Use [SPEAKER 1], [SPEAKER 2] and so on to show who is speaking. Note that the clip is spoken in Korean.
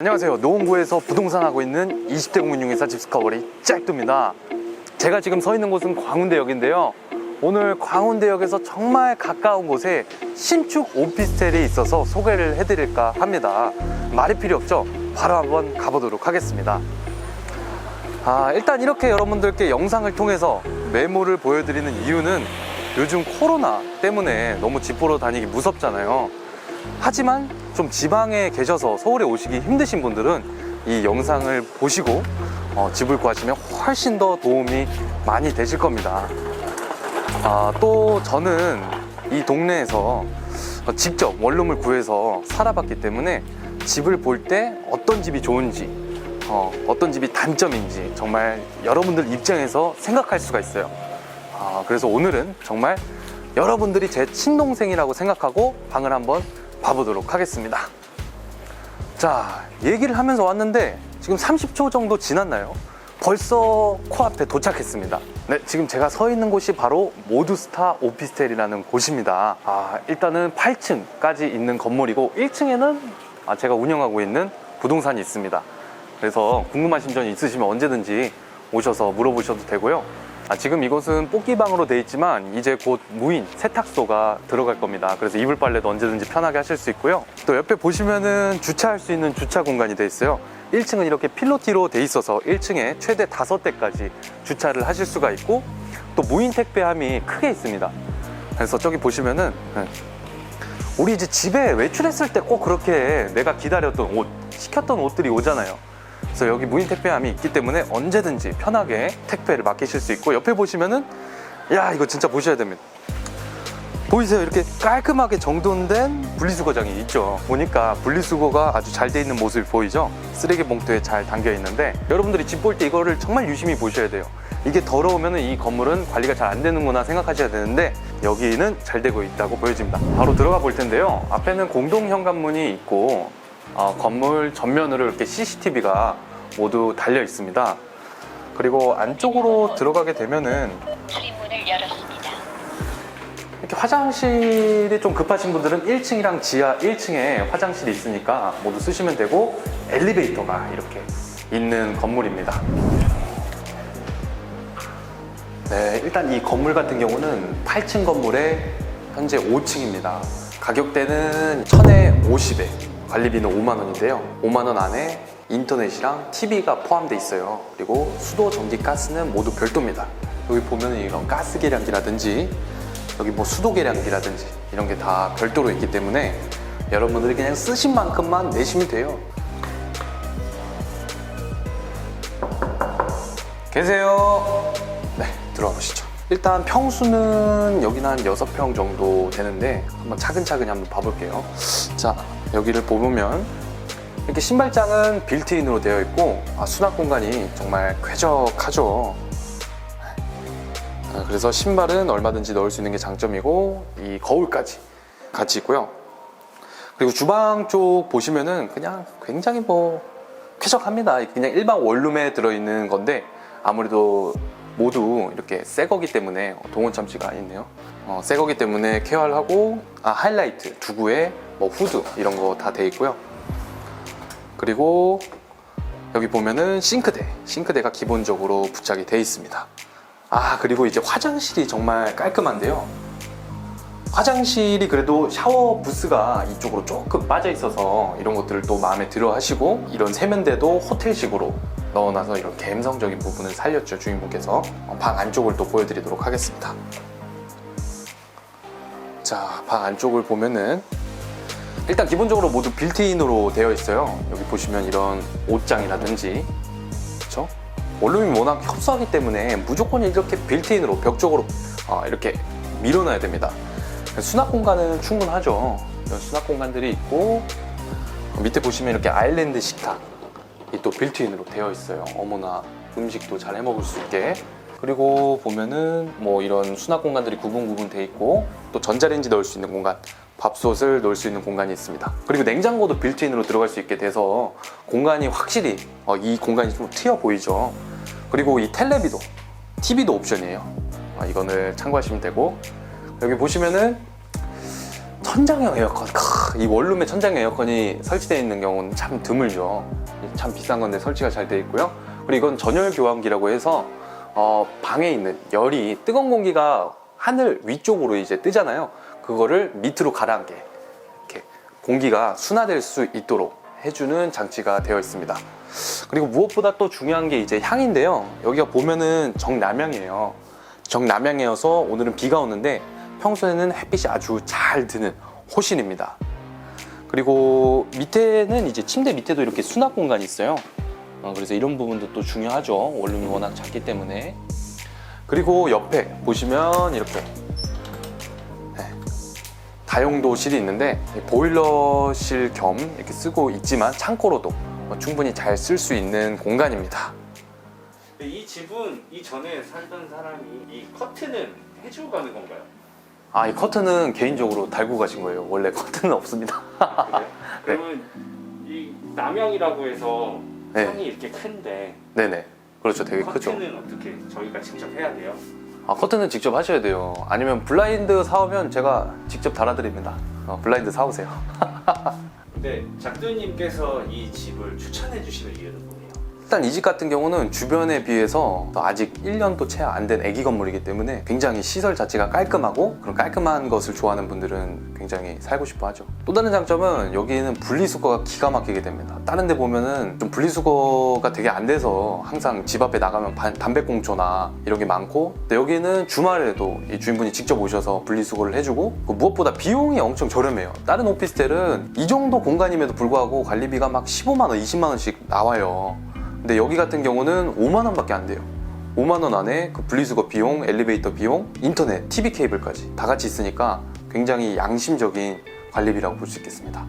[SPEAKER 1] 안녕하세요. 노원구에서 부동산 하고 있는 20대 공인중개사 집스커버리 짝두입니다. 제가 지금 서 있는 곳은 광운대역인데요. 오늘 광운대역에서 정말 가까운 곳에 신축 오피스텔이 있어서 소개를 해드릴까 합니다. 말이 필요 없죠? 바로 한번 가보도록 하겠습니다. 아, 일단 이렇게 여러분들께 영상을 통해서 매물을 보여드리는 이유는 요즘 코로나 때문에 너무 집 보러 다니기 무섭잖아요. 하지만 좀 지방에 계셔서 서울에 오시기 힘드신 분들은 이 영상을 보시고 어, 집을 구하시면 훨씬 더 도움이 많이 되실 겁니다. 아, 또 저는 이 동네에서 직접 원룸을 구해서 살아봤기 때문에 집을 볼 때 어떤 집이 좋은지 어, 어떤 집이 단점인지 정말 여러분들 입장에서 생각할 수가 있어요. 아, 그래서 오늘은 정말 여러분들이 제 친동생이라고 생각하고 방을 한번 봐보도록 하겠습니다. 자, 얘기를 하면서 왔는데 지금 30초 정도 지났나요? 벌써 코앞에 도착했습니다. 네, 지금 제가 서 있는 곳이 바로 모두스타 오피스텔이라는 곳입니다. 아, 일단은 8층까지 있는 건물이고 1층에는 아, 제가 운영하고 있는 부동산이 있습니다. 그래서 궁금하신 점 있으시면 언제든지 오셔서 물어보셔도 되고요. 아, 지금 이곳은 뽑기방으로 돼 있지만 이제 곧 무인 세탁소가 들어갈 겁니다. 그래서 이불 빨래도 언제든지 편하게 하실 수 있고요. 또 옆에 보시면은 주차할 수 있는 주차 공간이 돼 있어요. 1층은 이렇게 필로티로 돼 있어서 1층에 최대 5대까지 주차를 하실 수가 있고 또 무인 택배함이 크게 있습니다. 그래서 저기 보시면은 네. 우리 이제 집에 외출했을 때 꼭 그렇게 내가 기다렸던 옷, 시켰던 옷들이 오잖아요. 그래서 여기 무인 택배함이 있기 때문에 언제든지 편하게 택배를 맡기실 수 있고 옆에 보시면은 야 이거 진짜 보셔야 됩니다. 보이세요? 이렇게 깔끔하게 정돈된 분리수거장이 있죠. 보니까 분리수거가 아주 잘 돼 있는 모습이 보이죠? 쓰레기 봉투에 잘 담겨 있는데 여러분들이 집 볼 때 이거를 정말 유심히 보셔야 돼요. 이게 더러우면 이 건물은 관리가 잘 안 되는구나 생각하셔야 되는데 여기는 잘 되고 있다고 보여집니다. 바로 들어가 볼 텐데요. 앞에는 공동 현관문이 있고 어, 건물 전면으로 이렇게 CCTV가 모두 달려 있습니다. 그리고 안쪽으로 들어가게 되면은
[SPEAKER 2] 출입문을 열었습니다.
[SPEAKER 1] 이렇게 화장실이 좀 급하신 분들은 1층이랑 지하 1층에 화장실이 있으니까 모두 쓰시면 되고 엘리베이터가 이렇게 있는 건물입니다. 네, 일단 이 건물 같은 경우는 8층 건물에 현재 5층입니다. 가격대는 1000에 50에 관리비는 5만 원인데요. 5만 원 안에 인터넷이랑 TV가 포함되어 있어요. 그리고 수도, 전기, 가스는 모두 별도입니다. 여기 보면 이런 가스 계량기라든지 여기 뭐 수도 계량기라든지 이런 게 다 별도로 있기 때문에 여러분들이 그냥 쓰신 만큼만 내시면 돼요. 계세요. 네, 들어와 보시죠. 일단 평수는 여기는 한 6평 정도 되는데 한번 차근차근히 한번 봐볼게요. 자, 여기를 보면 이렇게 신발장은 빌트인으로 되어 있고 아, 수납 공간이 정말 쾌적하죠. 아, 그래서 신발은 얼마든지 넣을 수 있는 게 장점이고 이 거울까지 같이 있고요. 그리고 주방 쪽 보시면은 그냥 굉장히 뭐 쾌적합니다. 그냥 일반 원룸에 들어있는 건데 아무래도 모두 이렇게 새 거기 때문에 어, 동원 참치가 아니네요. 어, 새 거기 때문에 케어를 하고 아, 하이라이트, 두구에 뭐 후드 이런 거 다 돼 있고요. 그리고 여기 보면은 싱크대, 싱크대가 기본적으로 부착이 돼 있습니다. 아 그리고 이제 화장실이 정말 깔끔한데요. 화장실이 그래도 샤워 부스가 이쪽으로 조금 빠져 있어서 이런 것들을 또 마음에 들어 하시고 이런 세면대도 호텔식으로 넣어놔서 이런 감성적인 부분을 살렸죠 주인분께서 어, 방 안쪽을 또 보여드리도록 하겠습니다 자 방 안쪽을 보면은 일단 기본적으로 모두 빌트인으로 되어 있어요 여기 보시면 이런 옷장이라든지 그렇죠 원룸이 워낙 협소하기 때문에 무조건 이렇게 빌트인으로 벽 쪽으로 어, 이렇게 밀어놔야 됩니다 수납 공간은 충분하죠. 이런 수납 공간들이 있고 어, 밑에 보시면 이렇게 아일랜드 식탁이 또 빌트인으로 되어 있어요. 어머나 음식도 잘 해먹을 수 있게. 그리고 보면은 뭐 이런 수납 공간들이 구분 구분 돼 있고 또 전자레인지 넣을 수 있는 공간, 밥솥을 넣을 수 있는 공간이 있습니다. 그리고 냉장고도 빌트인으로 들어갈 수 있게 돼서 공간이 확실히 어, 이 공간이 좀 튀어 보이죠. 그리고 이 텔레비도, TV도 옵션이에요. 아, 이거는 참고하시면 되고 여기 보시면은 천장형 에어컨. 크, 이 원룸에 천장형 에어컨이 설치되어 있는 경우는 참 드물죠. 참 비싼 건데 설치가 잘 되어 있고요. 그리고 이건 전열 교환기라고 해서 어, 방에 있는 열이 뜨거운 공기가 하늘 위쪽으로 이제 뜨잖아요. 그거를 밑으로 가라앉게 이렇게 공기가 순화될 수 있도록 해주는 장치가 되어 있습니다. 그리고 무엇보다 또 중요한 게 이제 향인데요. 여기가 보면은 정남향이에요. 정남향이어서 오늘은 비가 오는데 평소에는 햇빛이 아주 잘 드는 호신입니다. 그리고 밑에는 이제 침대 밑에도 이렇게 수납 공간이 있어요. 어, 그래서 이런 부분도 또 중요하죠. 원룸이 워낙 작기 때문에. 그리고 옆에 보시면 이렇게 네, 다용도실이 있는데 보일러실 겸 이렇게 쓰고 있지만 창고로도 어, 충분히 잘 쓸 수 있는 공간입니다.
[SPEAKER 2] 이 집은 이전에 살던 사람이 이 커튼은 해주고 가는 건가요?
[SPEAKER 1] 아, 이 커튼은 개인적으로 달고 가신 거예요. 원래 커튼은 없습니다.
[SPEAKER 2] 그래요? 그러면 이 남양이라고 해서
[SPEAKER 1] 네.
[SPEAKER 2] 창이 이렇게 큰데
[SPEAKER 1] 네네. 그렇죠. 되게 크죠.
[SPEAKER 2] 커튼은 어떻게 저희가 직접 해야 돼요?
[SPEAKER 1] 아, 커튼은 직접 하셔야 돼요. 아니면 블라인드 사오면 제가 직접 달아드립니다. 어, 블라인드 사오세요.
[SPEAKER 2] 근데 작두님께서 이 집을 추천해 주시는 이유는 뭐예요?
[SPEAKER 1] 일단 이 집 같은 경우는 주변에 비해서 아직 1년도 채 안 된 애기 건물이기 때문에 굉장히 시설 자체가 깔끔하고 그런 깔끔한 것을 좋아하는 분들은 굉장히 살고 싶어 하죠. 또 다른 장점은 여기는 분리수거가 기가 막히게 됩니다. 다른 데 보면은 좀 분리수거가 되게 안 돼서 항상 집 앞에 나가면 반- 담배꽁초나 이런 게 많고 근데 여기는 주말에도 이 주인분이 직접 오셔서 분리수거를 해주고 그 무엇보다 비용이 엄청 저렴해요. 다른 오피스텔은 이 정도 공간임에도 불구하고 관리비가 막 15만 원, 20만 원씩 나와요. 근데 여기 같은 경우는 5만 원밖에 안 돼요. 5만 원 안에 그 분리수거 비용, 엘리베이터 비용, 인터넷, TV 케이블까지 다 같이 있으니까 굉장히 양심적인 관리비라고 볼 수 있겠습니다.